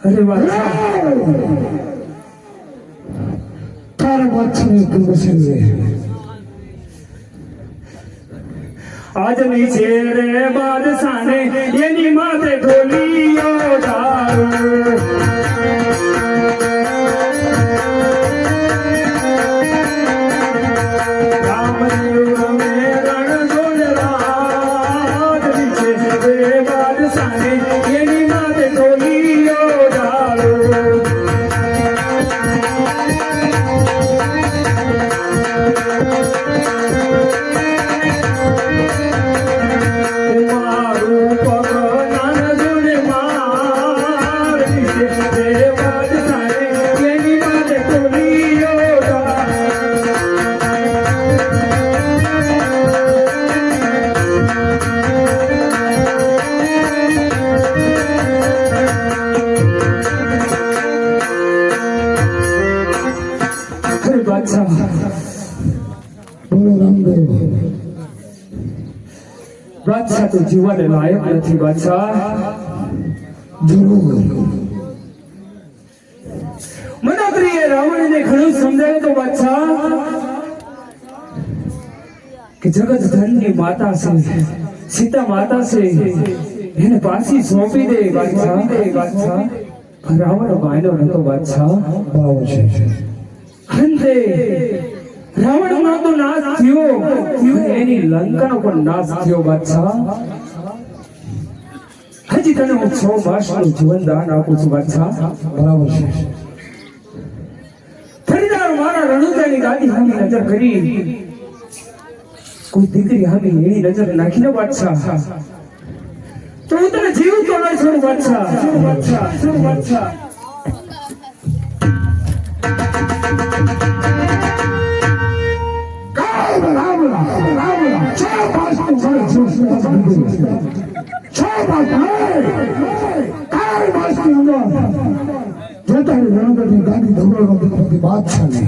અરે બાદશાહ તારે પછી આજની છે રે બાદશાને એની માથે ઢોલીઓ રામદેવ રમે રણ જોડરા આજની છે રે બાદશાને બાદશાહ તો જીવવાને લાયક નથી બાદશાહ જરૂર મનોત્રીએ રાવણને ઘણું સમજાવ્યું તો બાદશાહ કે જગત ધનની માતા છે સીતા માતા છે એને પાછી સોંપી દે બાદશાહ દે બાદશાહ રાવણ માન્યો નતો બાદશાહ ભાવ છે અંતે રાવણનો તો નાશ થયો. એની લંકાનો પણ નાશ થયો બાદશાહ. હજી તને હું છ માસનું જીવન દાન આપું છું બાદશાહ. બરાબર છે. ફરીદાર મારા રણુદાની ગાડી સામે નજર કરી. કોઈ દીકરી સામે એની નજર નાખીને બાદશાહ. તો હું તને જીવ તો ના છોડું બાદશાહ. બાદશાહ બાદશાહ. ভাষা বুঝেছে ছয় ভাষায় কার ভাষা আমরা যেটা জনগণ গান্ধী ধর্মের মধ্যে প্রতিবাদ ছাড়ে